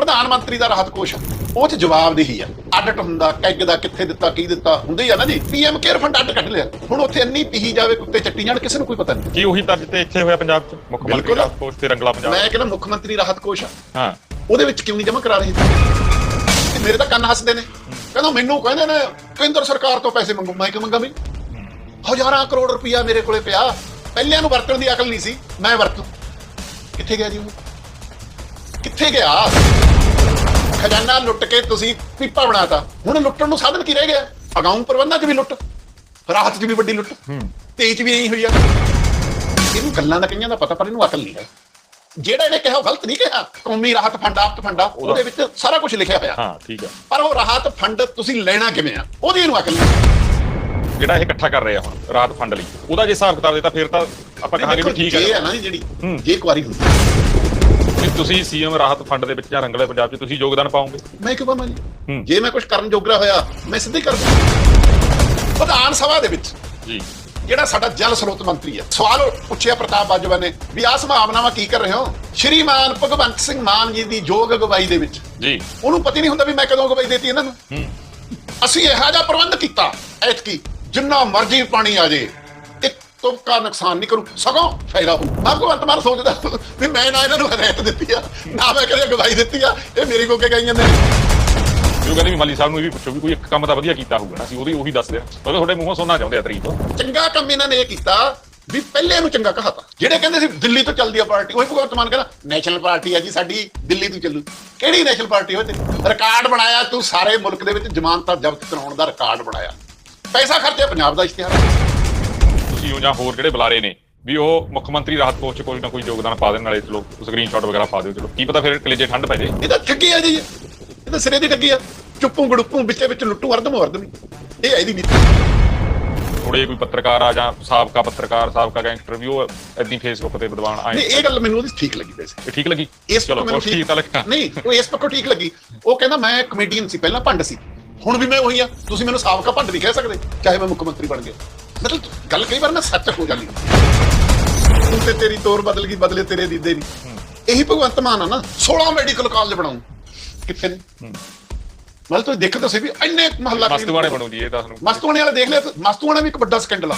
ਪ੍ਰਧਾਨ ਮੰਤਰੀ ਦਾ ਰਾਹਤ ਕੋਸ਼ ਉਹ ਚ ਜਵਾਬਦੇਹੀ ਆ। ਆਡਿਟ ਹੁੰਦਾ ਕੈਗ ਦਾ ਕਿੱਥੇ ਦਿੱਤਾ ਕੀ ਦਿੱਤਾ ਹੁੰਦੇ ਹੀ ਆ ਨਾ ਜੀ। ਪੀਐਮ ਕੇਅਰ ਫੰਡ ਅੱਡ ਕੱਢ ਲਿਆ। ਹੁਣ ਉੱਥੇ ਇੰਨੀ ਪੀਹੀ ਜਾਵੇ ਕੁੱਤੇ ਚੱਟੀ ਜਾਣ ਕਿਸੇ ਨੂੰ ਕੋਈ ਪਤਾ ਨਹੀਂ। ਕੀ ਉਹੀ ਤਰਜ ਤੇ ਇੱਥੇ ਹੋਇਆ ਪੰਜਾਬ 'ਚ? ਮੁੱਖ ਮੰਤਰੀ। ਦਾ ਕੋਸ਼ ਤੇ ਰੰਗਲਾ ਪੰਜਾਬ। ਮੈਂ ਕਹਿੰਦਾ ਮੁੱਖ ਮੰਤਰੀ ਰਾਹਤ ਕੋਸ਼ ਆ। ਹਾਂ। ਉਹਦੇ ਵਿੱਚ ਕਿਉਂ ਨਹੀਂ ਜਮ੍ਹਾਂ ਕਰਾ ਰਹੇ? ਮੇਰੇ ਤਾਂ ਕੰਨ ਹੱਸਦੇ ਨੇ। ਕਹਿੰਦਾ ਮੈਨੂੰ ਕਹਿੰਦੇ ਨੇ ਕੇਂਦਰ ਸਰਕਾਰ ਤੋਂ ਪੈਸੇ ਮੰਗੂ। ਮੈਂ ਕਿ ਮੰਗਾ ਵੀ ਹਜ਼ਾਰਾਂ ਕਰੋੜ ਰੁਪਇਆ ਮੇਰੇ ਕੋਲੇ ਪਿਆ। ਪਹਿਲਿਆਂ ਨੂੰ ਵਰਤਣ ਦੀ ਅਕਲ ਨਹੀਂ ਸੀ। ਮੈਂ ਵਰਤੂ। ਕਿੱਥੇ ਗਿਆ ਜੀ ਉਹ? ਕਿੱਥੇ ਗਿਆ? ਖਜ਼ਾਨਾ ਲੁੱਟ ਕੇ ਤੁਸੀਂ ਪੀਪਾ ਬਣਾਤਾ। ਹੁਣ ਲੁੱਟਣ ਨੂੰ ਸਾਧਨ ਕੀ ਰਹਿ ਗਿਆ? ਅਗਾਊਂ ਪ੍ਰਬੰਧਾਂ 'ਚ ਵੀ ਲੁੱਟ ਰਾਹਤ 'ਚ ਵੀ ਵੱਡੀ ਲੁੱਟ ਤੇਜ 'ਚ ਵੀ ਇਹੀ ਹੋਈ ਆ। ਇਹਨੂੰ ਗੱਲਾਂ ਦਾ ਕਈਆਂ ਦਾ ਪਤਾ ਪਰ ਇਹਨੂੰ ਅਕਲ ਨਹੀਂ ਹੈ। ਜਿਹੜਾ ਇਹਨੇ ਕਿਹਾ ਗਲਤ ਨਹੀਂ ਕਿਹਾ। ਕੌਮੀ ਰਾਹਤ ਫੰਡ ਆਫਤ ਫੰਡ ਆ ਉਹਦੇ ਵਿੱਚ ਸਾਰਾ ਕੁਝ ਲਿਖਿਆ ਹੋਇਆ। ਹਾਂ ਠੀਕ ਆ। ਪਰ ਉਹ ਰਾਹਤ ਫੰਡ ਤੁਸੀਂ ਲੈਣਾ ਕਿਵੇਂ ਆ? ਉਹਦੀ ਇਹਨੂੰ ਅਕਲ ਨਹੀਂ। ਜਿਹੜਾ ਇਹ ਇਕੱਠਾ ਕਰ ਰਹੇ ਆ ਹੁਣ ਰਾਹਤ ਫੰਡ ਲਈ। ਉਹਦਾ ਜੇ ਹਿਸਾਬ ਕਿਤਾਬ ਦਿੱਤਾ ਫਿਰ ਤਾਂ ਆਪਾਂ ਕਹਾਂਗੇ ਵੀ ਠੀਕ ਜੇ ਹੈ ਹੈ ਨਾ ਜੀ ਜਿਹੜੀ। ਜੇ ਕੁਆਰੀ ਹੁੰਦੀ। ਵੀ ਤੁਸੀਂ ਸੀਐਮ ਰਾਹਤ ਫੰਡ ਦੇ ਵਿੱਚ ਜਾਂ ਰੰਗਲੇ ਪੰਜਾਬ 'ਚ ਤੁਸੀਂ ਯੋਗਦਾਨ ਪਾਓਗੇ? ਮੈਂ ਕਿਉਂ ਪਾਵਾਂ ਜੀ। ਜੇ ਮੈਂ ਕੁਝ ਕਰਨ ਜੋਗਰਾ ਹੋਇਆ ਮੈਂ ਸਿੱਧੇ ਕਰ ਦੂੰ। ਵਿਧਾਨ ਸਭਾ ਦੇ ਵਿੱਚ ਜੀ। ਜਿਹੜਾ ਸਾਡਾ ਜਲ ਸਰੋਤ ਮੰਤਰੀ ਹੈ ਸਵਾਲ ਪੁੱਛਿਆ ਪ੍ਰਤਾਪ ਬਾਜਵਾ ਨੇ ਵੀ ਆਹ ਸੰਭਾਵਨਾਵਾਂ ਕੀ ਕਰ ਰਹੇ ਹੋ? ਸ਼੍ਰੀਮਾਨ ਭਗਵੰਤ ਸਿੰਘ ਮਾਨ ਜੀ ਦੀ ਯੋਗ ਅਗਵਾਈ ਦੇ ਵਿੱਚ। ਜੀ। ਉਹਨੂੰ ਪਤਾ ਨਹੀਂ ਹੁੰਦਾ ਵੀ ਮੈਂ ਕਦੋਂ ਅਗਵਾਈ ਦੇਤੀ ਇਹਨਾਂ ਨੂੰ। ਅਸੀਂ ਇਹੋ ਜਿਹਾ ਪ੍ਰਬੰਧ ਕੀਤਾ ਐਤਕੀ। ਜਿੰਨਾ ਮਰਜ਼ੀ ਪਾਣੀ ਆ ਜੇ ਇੱਕ ਤੁਪਕਾ ਨੁਕਸਾਨ ਨਹੀਂ ਕਰੂ ਸਗੋਂ ਫਾਇਦਾ ਹੋਊ। ਭਗਵੰਤ ਮਾਨ ਸੋਚਦਾ ਵੀ ਮੈਂ ਨਾ ਇਹਨਾਂ ਨੂੰ ਹਦਾਇਤ ਦਿੱਤੀ ਆ ਨਾ ਮੈਂ ਕਦੇ ਅਗਵਾਈ ਦਿੱਤੀ ਆ ਇਹ ਮੇਰੀ ਕੋ ਕੇ ਗਈ ਜਾਂਦੇ ਨੇ? ਜੋ ਕਹਿੰਦੇ ਵੀ ਮਾਲੀ ਸਾਹਿਬ ਨੂੰ ਇਹ ਵੀ ਪੁੱਛੋ ਵੀ ਕੋਈ ਇੱਕ ਕੰਮ ਤਾਂ ਵਧੀਆ ਕੀਤਾ ਹੋਊਗਾ ਨਾ ਅਸੀਂ ਉਹਦੀ ਉਹੀ ਦੱਸਦੇ ਆ ਕਿਉਂਕਿ ਤੁਹਾਡੇ ਮੂੰਹੋਂ ਸੁਣਨਾ ਚਾਹੁੰਦੇ ਆ ਤਰੀਕ ਚੰਗਾ ਕੰਮ ਇਹਨਾਂ ਨੇ ਇਹ ਕੀਤਾ ਵੀ ਪਹਿਲੇ ਨੂੰ ਚੰਗਾ ਕਹਾਤਾ। ਜਿਹੜੇ ਕਹਿੰਦੇ ਸੀ ਦਿੱਲੀ ਤੋਂ ਚੱਲਦੀ ਆ ਪਾਰਟੀ ਉਹੀ ਭਗਵੰਤ ਮਾਨ ਕਹਿੰਦਾ ਨੈਸ਼ਨਲ ਪਾਰਟੀ ਆ ਜੀ ਸਾਡੀ ਦਿੱਲੀ ਤੋਂ ਚੱਲੂ। ਕਿਹੜੀ ਨੈਸ਼ਨਲ ਪਾਰਟੀ ਹੋਏ ਤੇ? ਰਿਕਾਰਡ ਬਣਾਇਆ ਤੂੰ ਸਾਰੇ ਮੁਲਕ ਦੇ ਵਿੱਚ ਜ਼ਮਾਨਤਾਂ ਜ਼ਬਤ ਕਰਾਉਣ ਦਾ ਰਿਕਾਰਡ ਬਣਾਇਆ। ਪੈਸਾ ਖਰਚਿਆ ਪੰਜਾਬ ਦਾ ਇਸ਼ਤਿਹਾਰ। ਤੁਸੀਂ ਉਹ ਜਾਂ ਹੋਰ ਜਿਹੜੇ ਬੁਲਾਰੇ ਨੇ ਵੀ ਉਹ ਮੁੱਖ ਮੰਤਰੀ ਰਾਹਤ ਕੋਸ਼ 'ਚ ਕੋਈ ਨਾ ਕੋਈ ਯੋਗਦਾਨ ਪਾ ਦੇਣ ਨਾਲੇ ਚਲੋ ਸਕਰੀਨਸ਼ਾਟ ਵਗੈਰਾ ਪਾ ਦਿਓ ਚਲੋ। ਕੀ ਪਤਾ ਫਿਰ ਕਲੇਜੇ ਠੰਡ ਪੈ ਜੇ। ਇਹ ਤਾਂ ਠੱਗੀ ਆ ਜੀ। ਇਹ ਤਾਂ ਸਿਰੇ ਦੀ ਠੱਗੀ ਆ। ਚੁੱਪੂ ਗੜੁੱਪੂ ਵਿੱਚੇ ਵਿੱਚ ਲੁੱਟੂ ਅਰਦਮ ਵਰਦਮ ਇਹ ਇਹਦੀ ਨੀਤੀ। ਥੋੜੇ ਕੋਈ ਪੱਤਰਕਾਰ ਆ ਜਾਂ ਸਾਬਕਾ ਪੱਤਰਕਾਰ ਸਾਬਕਾ ਗੈਂਗਸਟਰ ਵੀ ਉਹ ਐਦੀ ਫੇਸਬੁੱਕ ਤੇ ਵਿਦਵਾਨ ਆਏ। ਇਹ ਗੱਲ ਮੈਨੂੰ ਉਹਦੀ ਠੀਕ ਲੱਗੀ ਵੈਸੇ। ਠੀਕ ਲੱਗੀ? ਇਸ ਚਲੋ ਠੀਕ ਤਾਂ ਲੱਗਾ। ਨਹੀਂ ਉਹ ਇਸ ਪੱਖੋਂ ਠੀਕ ਲੱਗੀ। ਉਹ ਕਹਿੰਦਾ ਮੈਂ ਕਮੇਡੀਅਨ ਸੀ ਪਹਿਲਾਂ ਭੰਡ ਸੀ। ਹੁਣ ਵੀ ਮੈਂ ਉਹੀ ਆ ਤੁਸੀਂ ਮੈਨੂੰ ਸਾਬਕਾ ਭੰਡ ਨਹੀਂ ਕਹਿ ਸਕਦੇ ਚਾਹੇ ਮੈਂ ਮੁੱਖ ਮੰਤਰੀ ਬਣ ਗਿਆ। ਮਤਲਬ ਗੱਲ ਕਈ ਵਾਰ ਨਾ ਸੱਚ ਹੋ ਜਾਂਦੀ ਤੂੰ ਤੇ ਤੇਰੀ ਤੋਰ ਬਦਲ ਗਈ ਬਦਲੇ ਤੇਰੇ ਦੀਦੇ ਨਹੀਂ। ਇਹੀ ਭਗਵੰਤ ਮਾਨ ਆ ਨਾ 16 ਮੈਡੀਕਲ ਕਾਲਜ ਬਣਾਉਂ ਕਿੱਥੇ ਨੇ? ਮਤਲਬ ਤੁਸੀਂ ਦੇਖ ਤਾਂ ਸਹੀ ਵੀ ਇੰਨੇ ਮਹੱਲਾ ਮਸਤੂਆਣੇ ਬਣੂ ਜੀ ਇਹ ਦੱਸ ਨੂੰ ਮਸਤੂਆਣੇ ਵਾਲਾ ਦੇਖ ਲਿਆ ਮਸਤੂਆਣਾ ਵੀ ਇੱਕ ਵੱਡਾ ਸਕੈਂਡਲ ਆ।